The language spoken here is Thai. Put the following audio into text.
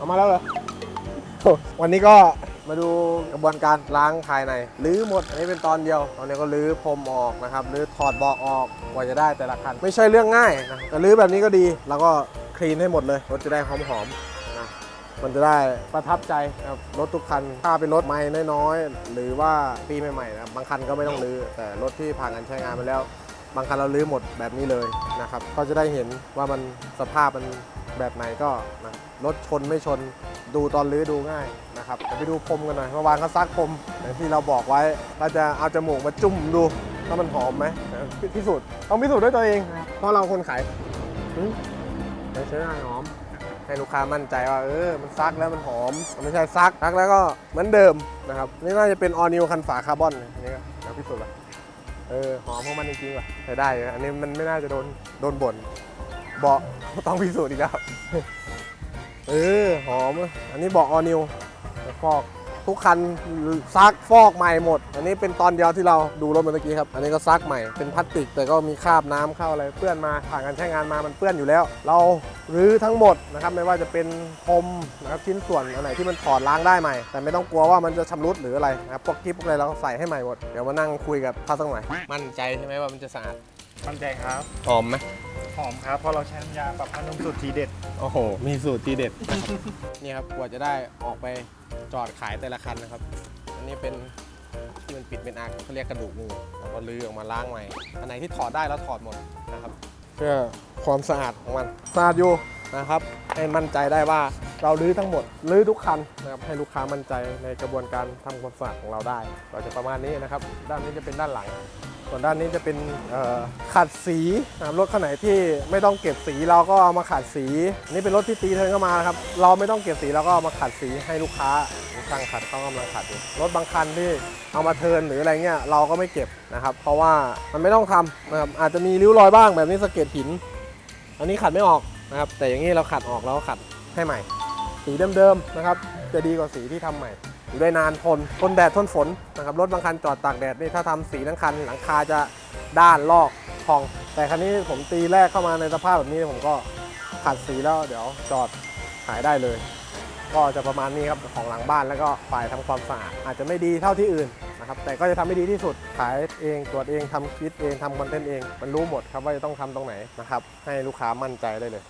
เอามาแล้วเหรอ วันนี้ก็มาดูกระบวนการล้างภายในรื้อหมด อันนี้เป็นตอนเดียวตอนนี้ก็รื้อพรมออกนะครับรื้อถอดเบาะออกกว่าจะได้แต่ละคัน ไม่ใช่เรื่องง่ายนะแต่รื้อแบบนี้ก็ดี แล้วก็คลีนให้หมดเลยรถจะได้หอมๆนะมันจะได้ประทับใจนะครับรถทุกคัน ถ้าเป็นรถใหม่น้อยๆหรือว่าปีใหม่ๆนะบบางคันก็ไม่ต้องรื้อแต่รถที่ผ่านการใช้งานไปแล้ว บางคันเราลื้อหมดแบบนี้เลยนะครับก็จะได้เห็นว่ามันสภาพมันแบบไหนก็นะ รถชนไม่ชนดูตอนลื้อดูง่ายนะครับเดี๋ยวไปดูพรมกันหน่อยเมื่อวานเขาซักพรมอย่างที่เราบอกไว้เราจะเอาจมูกมาจุ่มดูว่ามันหอมไหมพิสูจน์ต้องพิสูจน์ด้วยตัวเองครับเพราะเราคนขายอืมไม่ใช่ได้หอม ให้ลูกค้ามั่นใจว่าเออมันซักแล้วมันหอมมันไม่ใช่ซักซักแล้วก็เหมือนเดิมนะครับนี่น่าจะเป็นออนิวคันฝาคาร์บอนอันนี่ก็เดี๋ยวพิสูจน์ละเออหอมของมันจริงๆว่ะใช้ได้อยู่อันนี้มันไม่น่าจะโดนโดนบ่นเบาะต้องพิสูจน์อีกแล้ว เออหอม อันนี้เบาะออนิวฟอกทุกคันซักฟอกใหม่หมด อันนี้เป็นตอนเดียวที่เราดูรถเมื่อกี้ครับ อันนี้ก็ซักใหม่เป็นพลาสติก แต่ก็มีคราบน้ำเข้าอะไรเปื้อนมาผ่านการใช้งานมามันเปื้อนอยู่แล้ว เรารื้อทั้งหมดนะครับไม่ว่าจะเป็นพรมนะครับชิ้นส่วนอันไหนที่มันถอดล้างได้ใหม่ แต่ไม่ต้องกลัวว่ามันจะชำรุดหรืออะไรนะครับพวกกิ๊บพวกอะไรเราก็ใส่ให้ใหม่หมดเดี๋ยวมานั่งคุยกับเขาสักหน่อยมั่นใจใช่ไหมว่ามันจะสะอาดมั่นใจครับหอมไหม หอมครับเพราะเราใช้น้ำยาปรับผ้านุ่มสูตรทีเด็ด โอ้โห มีสูตรทีเด็ด นี่ครับ กว่าจะได้ออกไปจอดขายแต่ละคันนะครับ อันนี้เป็นที่มันปิดเป็นอาร์เขาเรียกกระดูกงูแล้วก็ลื้อออกมาล้างใหม่ อันไหนที่ถอดได้แล้วถอดหมดนะครับ เพื่อความสะอาดของมัน สะอาดอยู่นะครับ ให้มั่นใจได้ว่าเราลื้อทั้งหมดลื้อทุกคันนะครับให้ลูกค้ามั่นใจในกระบวนการทำความสะอาดของเราได้ เราจะประมาณนี้นะครับ ด้านนี้จะเป็นด้านหลัง ส่วนด้านนี้จะเป็นขัดสีนะรับรถคันไหนที่ไม่ต้องเก็บสีเราก็เอามาขัดสี นี่เป็นรถที่ตีเทินเข้ามานะครับ เราไม่ต้องเก็บสีเราก็เอามาขัดสีให้ลูกค้าช่างขัดเขากำลังขัดอยู่รถบางคันที่เอามาเทินหรืออะไรเงี้ยเราก็ไม่เก็บนะครับ เพราะว่ามันไม่ต้องทำนะครับอาจจะมีริ้วรอยบ้างแบบนี้สะเก็ดหิน อันนี้ขัดไม่ออกนะครับ แต่อย่างนี้เราขัดออกแล้วก็ขัดให้ใหม่ สีเดิมๆนะครับ จะดีกว่าสีที่ทำใหม่ อยู่ได้นานทนทนแดดทนฝนนะครับรถบางคันจอดตากแดดนี่ถ้าทำสีทั้งคัน หลังคาจะด้านลอกพอง แต่คันนี้ผมตีแรกเข้ามาในสภาพแบบนี้ผมก็ขัดสีแล้วเดี๋ยวจอดขายได้เลย ก็จะประมาณนี้ครับของหลังบ้านแล้วก็ฝ่ายทำความสะอาดอาจจะไม่ดีเท่าที่อื่นนะครับแต่ก็จะทำให้ดีที่สุดขายเองตรวจเองทำคลิปเองทำคอนเทนต์เองมันรู้หมดครับว่าจะต้องทำตรงไหนนะครับให้ลูกค้ามั่นใจได้เลย